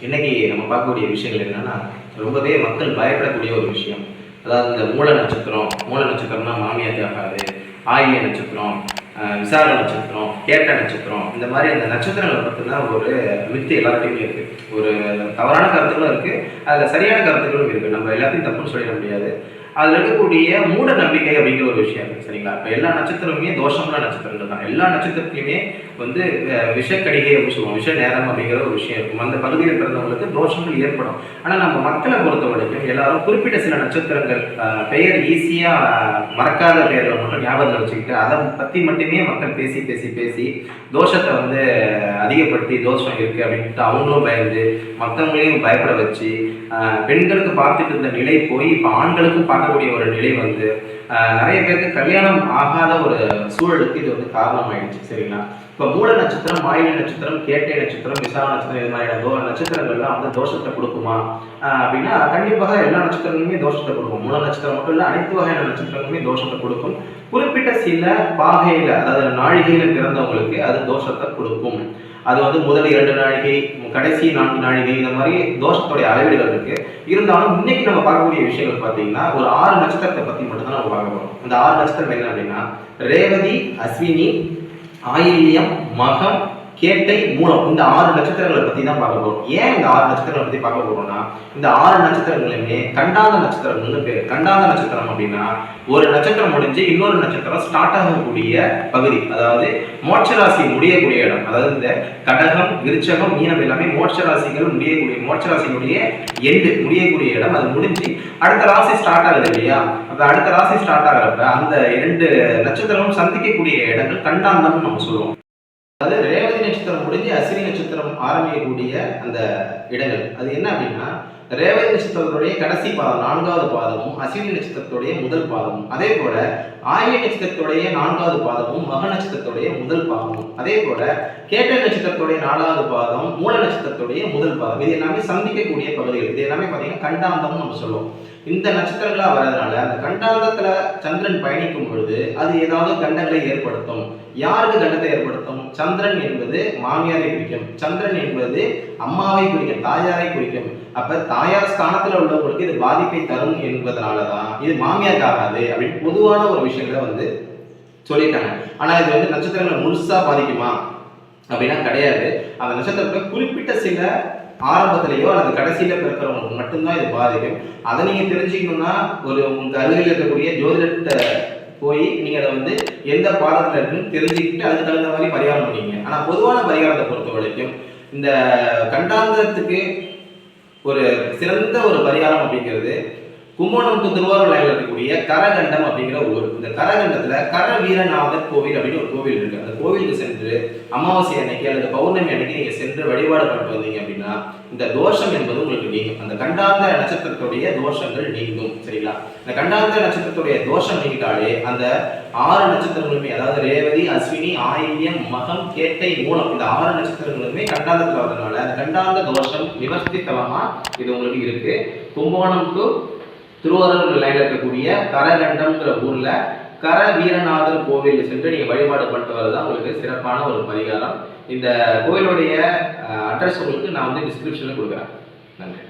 இன்னைக்கு நம்ம பார்க்கக்கூடிய விஷயங்கள் என்னன்னா ரொம்பவே மக்கள் பயப்படக்கூடிய ஒரு விஷயம். அதாவது இந்த மூல நட்சத்திரம் மூல நட்சத்திரம்னா மாமியார் ஆகாது ஆயிய நட்சத்திரம் அஹ் விசார நட்சத்திரம் கேட்ட நட்சத்திரம் இந்த மாதிரி அந்த நட்சத்திரங்களை பற்றின ஒரு மித்து எல்லார்ட்டையுமே இருக்கு. ஒரு தவறான கருத்துக்களும் இருக்கு. அதில் சரியான கருத்துக்களும் இருக்கு. நம்ம எல்லாத்தையும் தப்புன்னு சொல்லிட முடியாது. அதில் இருக்கக்கூடிய மூட நம்பிக்கை அப்படிங்கிற ஒரு விஷயம் இருக்கு சரிங்களா? இப்போ எல்லா நட்சத்திரமுமே தோஷமுள்ள நட்சத்திரங்கள் தான். எல்லா நட்சத்திரத்துலையுமே வந்து விஷக்கடிகை அப்படின்னு சொல்லுவோம். விஷ நேரம் அப்படிங்கிற ஒரு விஷயம் இருக்கும். அந்த பகுதியில் பிறந்தவங்களுக்கு தோஷங்கள் ஏற்படும். ஆனால் நம்ம மக்களை பொறுத்த வரைக்கும் எல்லாரும் குறிப்பிட்ட சில நட்சத்திரங்கள் பெயர் ஈஸியாக மறக்காத பெயர்களை மட்டும் ஞாபகத்தில் வச்சுக்கிட்டு அதை பற்றி மட்டுமே மக்கள் பேசி பேசி பேசி தோஷத்தை வந்து அதிகப்படுத்தி தோஷம் இருக்குது அப்படின்ட்டு அவங்களும் பயந்து மற்றவங்களையும் பயப்பட வச்சு பெண்களுக்கு பார்த்துட்டு இருந்த நிலை போய் இப்போ ஆண்களுக்கும் பார்க்கக்கூடிய ஒரு நிலை வந்து நிறைய பேருக்கு கல்யாணம் ஆகாத ஒரு சூழலுக்கு இது வந்து காரணம் ஆயிடுச்சு சரிங்களா? இப்போ மூல நட்சத்திரம் மாயில நட்சத்திரம் கேட்டை நட்சத்திரம் விசாக நட்சத்திரம் இது மாதிரியான தோ நட்சத்திரங்கள்லாம் வந்து தோஷத்தை கொடுக்குமா? அப்படின்னா கண்டிப்பாக எல்லா நட்சத்திரங்களுமே தோஷத்தை கொடுக்கும். மூல நட்சத்திரம் மட்டும் இல்லை அனைத்து வகையான நட்சத்திரங்களுமே தோஷத்தை கொடுக்கும். குறிப்பிட்ட சில பாகையில் அதாவது நாழிகையில் பிறந்தவங்களுக்கு அது தோஷத்தை கொடுக்கும். அது வந்து முதல் இரண்டு நாழிகை கடைசி நான்கு நாழிகை இந்த மாதிரி தோஷத்துடைய அளவீடுகள் இருக்கு. இருந்தாலும் இன்னைக்கு நம்ம பார்க்கக்கூடிய விஷயங்கள் பார்த்தீங்கன்னா ஒரு ஆறு நட்சத்திரத்தை பத்தி மட்டும்தான் நம்ம பார்க்க போறோம். அந்த ஆறு நட்சத்திரம் என்ன அப்படின்னா ரேவதி அஸ்வினி ஆயில்யம் மகம் கேட்டை மூலம் இந்த ஆறு நட்சத்திரங்களை பத்தி தான் பார்க்க போறோம். ஏன் இந்த ஆறு நட்சத்திரங்களை பத்தி பார்க்க போறோம்னா இந்த ஆறு நட்சத்திரங்களுமே கண்டாந்த நட்சத்திரங்கள்னு பேர். கண்டாந்த நட்சத்திரம் அப்படின்னா ஒரு நட்சத்திரம் முடிஞ்சு இன்னொரு நட்சத்திரம் ஸ்டார்ட் ஆகக்கூடிய பகுதி. அதாவது மோட்சராசி முடியக்கூடிய இடம். அதாவது இந்த கடகம் விருச்சகம் மீனம் எல்லாமே மோட்சராசிகள் முடியக்கூடிய மோட்சராசியினுடைய எண்டு முடியக்கூடிய இடம். அது முடிஞ்சு அடுத்த ராசி ஸ்டார்ட் ஆகுது இல்லையா? அப்ப அடுத்த ராசி ஸ்டார்ட் ஆகிறப்ப அந்த இரண்டு நட்சத்திரமும் சந்திக்கக்கூடிய இடங்கள் கண்டாந்தம்னு நம்ம சொல்லுவோம். அதாவது முடிஞ்சு அஸ்வினி நட்சத்திரம் ஆரம்பிக்கக்கூடிய அந்த இடங்கள். அது என்ன அப்படின்னா ரேவதி நட்சத்திரத்துடைய கடைசி பாதம் நான்காவது பாதமும் அஸ்வினி நட்சத்திரத்துடைய முதல் பாதமும். அதே போல ஆய நட்சத்திரத்துடைய நான்காவது பாதமும் மக நட்சத்திரத்துடைய முதல் பாதமும். அதே போல கேட்ட நட்சத்திரத்துடைய நாலாவது பாதம் மூல நட்சத்திரத்துடைய முதல் பாதம். இது எல்லாமே சந்திக்கக்கூடிய பகுதிகள். இது எல்லாமே பார்த்தீங்கன்னா கண்டாந்தம்னு நம்ம சொல்லுவோம். இந்த நட்சத்திரங்களா வர்றதுனால அந்த கண்டாந்தத்துல சந்திரன் பயணிக்கும் பொழுது அது ஏதாவது கண்டங்களை ஏற்படுத்தும். யாருக்கு கண்டத்தை ஏற்படுத்தும்? சந்திரன் என்பது மாமியாரை குறிக்கும். சந்திரன் என்பது அம்மாவை குறிக்கும் தாயாரை குறிக்கும். அப்ப தாயார் ஸ்தானத்துல உள்ளவங்களுக்கு இது பாதிப்பை தரும் என்பதனால தான் இது மாமியாருக்கு ஆகாது அப்படின்னு பொதுவான ஒரு விஷயங்களை வந்து சொல்லியிருக்காங்க. ஆனா இது வந்து நட்சத்திரங்களை முழுசா பாதிக்குமா? அப்படின்னா கிடையாது. அந்த நட்சத்திரத்துல குறிப்பிட்ட சில ஆரம்பத்திலேயோ அல்லது கடைசியில பிறக்கிறவங்களுக்கு மட்டும்தான் இது பாதிக்கும். அதை நீங்க தெரிஞ்சுக்கணும்னா ஒரு உங்களுக்கு அருகில் இருக்கக்கூடிய ஜோதிடத்தை போய் நீங்க அதை வந்து எந்த பாடத்துல இருக்குன்னு தெரிஞ்சுக்கிட்டு அதுக்கு தகுந்த மாதிரி பரிகாரம் பண்ணீங்க. ஆனா பொதுவான பரிகாரத்தை பொறுத்த வரைக்கும் இந்த கண்டாந்தரத்துக்கு ஒரு சிறந்த ஒரு பரிகாரம் அப்படிங்கிறது கும்பகோணம் to திருவாரூர் லைன்ல இருக்கக்கூடிய கரகண்டம் அப்படிங்கிற ஊர். இந்த கரகண்டத்துல கர வீரநாதர் கோவில் அப்படின்னு ஒரு கோவில் இருக்கு. அந்த கோவிலுக்கு சென்று அமாவாசை அன்னைக்கு அல்லது பௌர்ணமி அன்னைக்கு நீங்க சென்று வழிபாடு பண்ணிட்டு வந்தீங்க அப்படின்னா இந்த தோஷம் என்பது உங்களுக்கு நீங்கும். அந்த கண்டாந்த நட்சத்திரத்துடைய தோஷங்கள் நீங்கும். சரிங்களா? இந்த கண்டாந்த நட்சத்திரத்துடைய தோஷம் நீங்கிட்டாலே அந்த ஆறு நட்சத்திரங்களுமே அதாவது ரேவதி அஸ்வினி ஆயில்யம் மகம் கேட்டை மூலம் இந்த ஆறு நட்சத்திரங்களுமே கண்டாந்தத்துல வரதுனால அந்த கண்டாந்த தோஷம் நிவர்த்தித்தலமா இது உங்களுக்கு இருக்கு. கும்பகோணம் டு திருவாரூர் நிலையில் இருக்கக்கூடிய கரகண்டம்ங்கிற ஊரில் கர வீரநாதர் கோவில் சென்று நீங்கள் வழிபாடு பண்ணிட்டு வரதான் உங்களுக்கு சிறப்பான ஒரு பரிகாரம். இந்த கோயிலுடைய அட்ரஸ் உங்களுக்கு நான் வந்து டிஸ்கிரிப்ஷனில் கொடுக்குறேன். நன்றி.